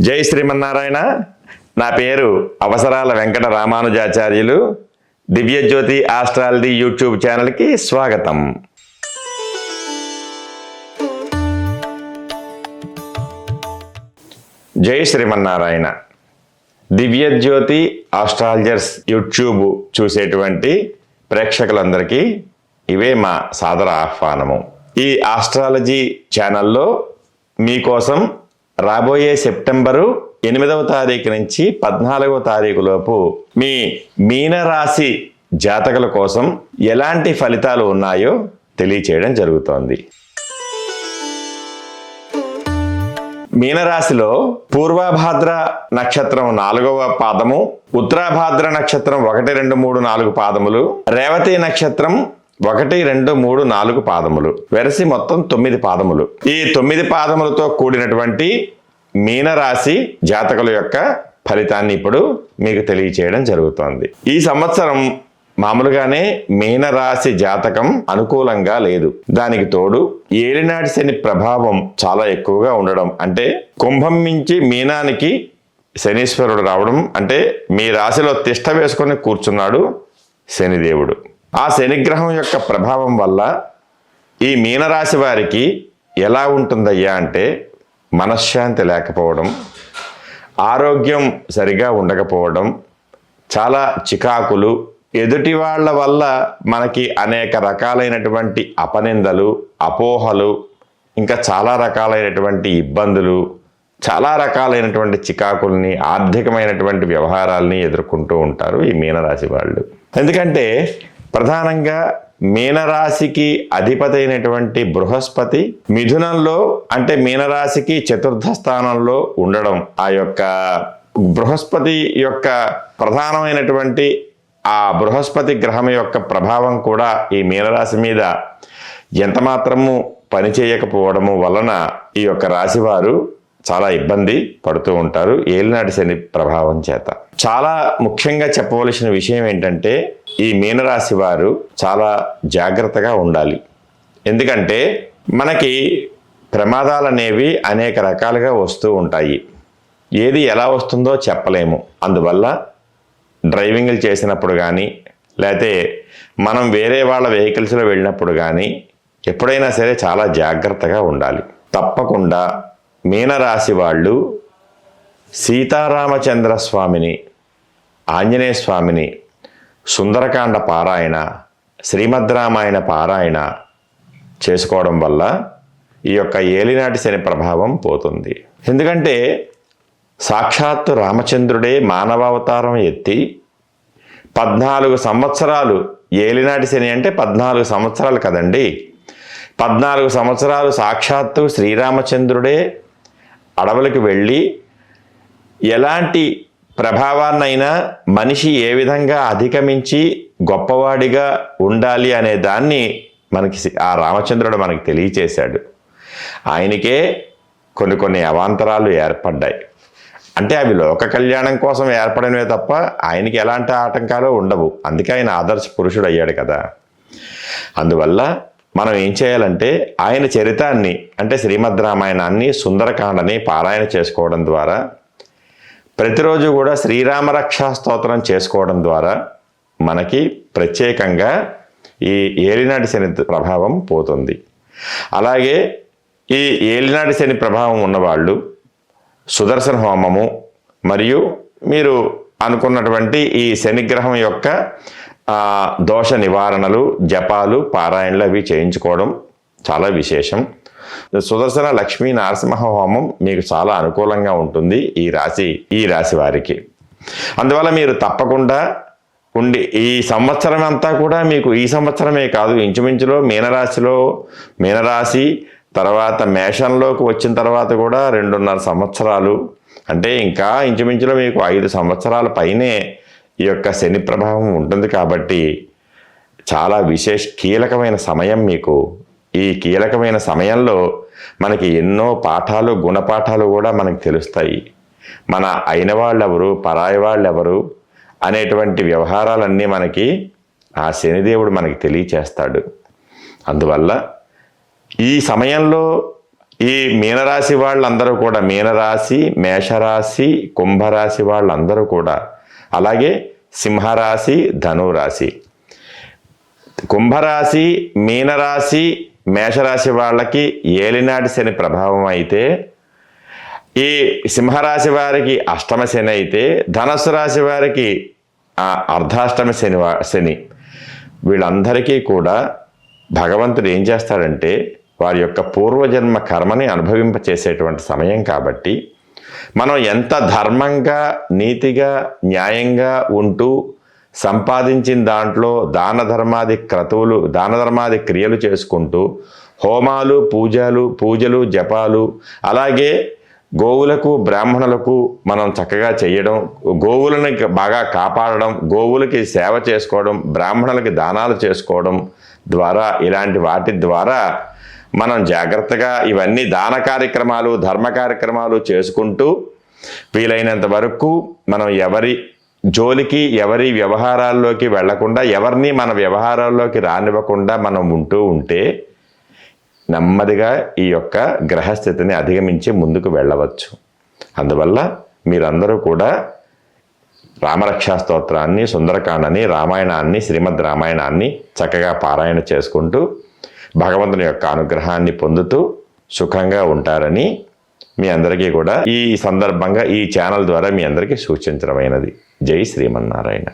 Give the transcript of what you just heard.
జై శ్రీమన్నారాయణ. నా పేరు అవసరాల వెంకట రామానుజాచార్యులు. దివ్యజ్యోతి ఆస్ట్రాలజీ యూట్యూబ్ ఛానల్కి స్వాగతం. జై శ్రీమన్నారాయణ. దివ్యజ్యోతి ఆస్ట్రాలజర్స్ యూట్యూబ్ చూసేటువంటి ప్రేక్షకులందరికీ ఇవే మా సాదర ఆహ్వానము. ఈ ఆస్ట్రాలజీ ఛానల్లో మీకోసం రాబోయే సెప్టెంబరు ఎనిమిదవ తారీఖు నుంచి పద్నాలుగవ తారీఖు లోపు మీ మీనరాశి జాతకుల కోసం ఎలాంటి ఫలితాలు ఉన్నాయో తెలియచేయడం జరుగుతోంది. మీనరాశిలో పూర్వభాద్ర నక్షత్రం నాలుగవ పాదము ఉత్తరాభాద్ర నక్షత్రం ఒకటి రెండు మూడు నాలుగు పాదములు రేవతి నక్షత్రం ఒకటి రెండు మూడు నాలుగు పాదములు. వెరసి మొత్తం తొమ్మిది పాదములు. ఈ తొమ్మిది పాదములతో కూడినటువంటి మీనరాశి జాతకుల యొక్క ఫలితాన్ని ఇప్పుడు మీకు తెలియచేయడం జరుగుతోంది. ఈ సంవత్సరం మామూలుగానే మీనరాశి జాతకం అనుకూలంగా లేదు. దానికి తోడు ఏలినాటి శని ప్రభావం చాలా ఎక్కువగా ఉండడం. అంటే కుంభం నుంచి మీనానికి శనీశ్వరుడు రావడం. అంటే మీ రాశిలో తిష్ట వేసుకొని కూర్చున్నాడు శనిదేవుడు. ఆ శనిగ్రహం యొక్క ప్రభావం వల్ల ఈ మీనరాశి వారికి ఎలా ఉంటుందయ్యా అంటే మనశ్శాంతి లేకపోవడం ఆరోగ్యం సరిగా ఉండకపోవడం చాలా చికాకులు ఎదుటి వాళ్ళ వల్ల మనకి అనేక రకాలైనటువంటి అపనిందలు అపోహలు ఇంకా చాలా రకాలైనటువంటి ఇబ్బందులు చాలా రకాలైనటువంటి చికాకుల్ని ఆర్థికమైనటువంటి వ్యవహారాల్ని ఎదుర్కొంటూ ఉంటారు ఈ మీనరాశి వాళ్ళు. ఎందుకంటే ప్రధానంగా మీనరాశికి అధిపతి అయినటువంటి బృహస్పతి మిథునంలో అంటే మీనరాశికి చతుర్థ స్థానంలో ఉండడం ఆ యొక్క బృహస్పతి యొక్క ప్రధానమైనటువంటి ఆ బృహస్పతి గ్రహం యొక్క ప్రభావం కూడా ఈ మీనరాశి మీద ఎంత మాత్రము పనిచేయకపోవడము వలన ఈ యొక్క రాశివారు చాలా ఇబ్బంది పడుతూ ఉంటారు. ఏలినాటి శని ప్రభావం చేత. చాలా ముఖ్యంగా చెప్పవలసిన విషయం ఏంటంటే ఈ మీనరాశి వారు చాలా జాగ్రత్తగా ఉండాలి. ఎందుకంటే మనకి ప్రమాదాలు అనేవి అనేక రకాలుగా వస్తూ ఉంటాయి. ఏది ఎలా వస్తుందో చెప్పలేము. అందువల్ల డ్రైవింగ్లు చేసినప్పుడు కానీ లేకపోతే మనం వేరే వాళ్ళ వెహికల్స్లో వెళ్ళినప్పుడు కానీ ఎప్పుడైనా సరే చాలా జాగ్రత్తగా ఉండాలి. తప్పకుండా మీనరాశి వాళ్ళు సీతారామచంద్ర స్వామిని ఆంజనేయ స్వామిని సుందరకాండ పారాయణ శ్రీమద్ రామాయణ పారాయణ చేసుకోవడం వల్ల ఈ యొక్క ఏలినాటి శని ప్రభావం పోతుంది. ఎందుకంటే సాక్షాత్తు రామచంద్రుడే మానవావతారం ఎత్తి పద్నాలుగు సంవత్సరాలు ఏలినాటి శని అంటే పద్నాలుగు సంవత్సరాలు కదండి. పద్నాలుగు సంవత్సరాలు సాక్షాత్తు శ్రీరామచంద్రుడే అడవులకు వెళ్ళి ఎలాంటి ప్రభావాన్నైనా మనిషి ఏ విధంగా అధిగమించి గొప్పవాడిగా ఉండాలి అనే దాన్ని మనకి ఆ రామచంద్రుడు మనకి తెలియచేశాడు. ఆయనకే కొన్ని కొన్ని అవాంతరాలు ఏర్పడ్డాయి. అంటే అవి లోక కళ్యాణం కోసం ఏర్పడినవే తప్ప ఆయనకి ఎలాంటి ఆటంకాలు ఉండవు. అందుకే ఆయన ఆదర్శ పురుషుడు అయ్యాడు కదా. అందువల్ల మనం ఏం చేయాలంటే ఆయన చరితాన్ని అంటే శ్రీమద్ రామాయణాన్ని సుందరకాండని పారాయణ చేసుకోవడం ద్వారా ప్రతిరోజు కూడా శ్రీరామరక్షా స్తోత్రం చేసుకోవడం ద్వారా మనకి ప్రత్యేకంగా ఈ ఏలినాటి శని ప్రభావం పోతుంది. అలాగే ఈ ఏలినాటి శని ప్రభావం ఉన్నవాళ్ళు సుదర్శన హోమము మరియు మీరు అనుకున్నటువంటి ఈ శనిగ్రహం యొక్క దోష నివారణలు జపాలు పారాయణలు అవి చేయించుకోవడం చాలా విశేషం. సుదర్శన లక్ష్మీ నరసింహ హోమం మీకు చాలా అనుకూలంగా ఉంటుంది ఈ రాశి ఈ రాశి వారికి. అందువల్ల మీరు తప్పకుండా ఉండి ఈ సంవత్సరం అంతా కూడా మీకు ఈ సంవత్సరమే కాదు ఇంచుమించులో మీనరాశిలో మీనరాశి తర్వాత మేషంలోకి వచ్చిన తర్వాత కూడా రెండున్నర సంవత్సరాలు అంటే ఇంకా ఇంచుమించులో మీకు ఐదు సంవత్సరాల పైనే ఈ యొక్క శని ప్రభావం ఉంటుంది కాబట్టి చాలా విశేష కీలకమైన సమయం మీకు ఈ కీలకమైన సమయంలో మనకి ఎన్నో పాఠాలు గుణపాఠాలు కూడా మనకు తెలుస్తాయి. మన అయిన వాళ్ళెవరు పరాయి వాళ్ళెవరు అనేటువంటి వ్యవహారాలన్నీ మనకి ఆ శనిదేవుడు మనకి తెలియచేస్తాడు. అందువల్ల ఈ సమయంలో ఈ మీనరాశి వాళ్ళందరూ కూడా మీనరాశి మేషరాశి కుంభరాశి వాళ్ళందరూ కూడా అలాగే సింహరాశి ధనురాశి కుంభరాశి మీనరాశి మేషరాశి వాళ్ళకి ఏలినాటి శని ప్రభావం అయితే ఈ సింహరాశి వారికి అష్టమ శని అయితే ధనస్సు రాశి వారికి ఆ అర్ధాష్టమ శని శని. వీళ్ళందరికీ కూడా భగవంతుడు ఏం చేస్తాడంటే వారి యొక్క పూర్వజన్మ కర్మని అనుభవింపచేసేటువంటి సమయం కాబట్టి మనం ఎంత ధర్మంగా నీతిగా న్యాయంగా ఉంటూ సంపాదించిన దాంట్లో దాన ధర్మాది క్రతువులు దాన ధర్మాది క్రియలు చేసుకుంటూ హోమాలు పూజలు పూజలు జపాలు అలాగే గోవులకు బ్రాహ్మణులకు మనం చక్కగా చేయడం గోవులను బాగా కాపాడడం గోవులకి సేవ చేసుకోవడం బ్రాహ్మణులకి దానాలు చేసుకోవడం ద్వారా ఇలాంటి వాటి ద్వారా మనం జాగ్రత్తగా ఇవన్నీ దాన కార్యక్రమాలు ధర్మ కార్యక్రమాలు చేసుకుంటూ వీలైనంత వరకు మనం ఎవరి జోలికి ఎవరి వ్యవహారాల్లోకి వెళ్ళకుండా ఎవరిని మన వ్యవహారాల్లోకి రానివ్వకుండా మనం ఉంటూ ఉంటే నెమ్మదిగా ఈ యొక్క గ్రహస్థితిని అధిగమించి ముందుకు వెళ్ళవచ్చు. అందువల్ల మీరందరూ కూడా రామరక్షా స్తోత్రాన్ని సుందరకాండని రామాయణాన్ని శ్రీమద్ రామాయణాన్ని చక్కగా పారాయణ చేసుకుంటూ భగవంతుని యొక్క అనుగ్రహాన్ని పొందుతూ సుఖంగా ఉంటారని మీ అందరికీ కూడా ఈ సందర్భంగా ఈ ఛానల్ ద్వారా మీ అందరికీ సూచించడమైనది. జై శ్రీమన్నారాయణ.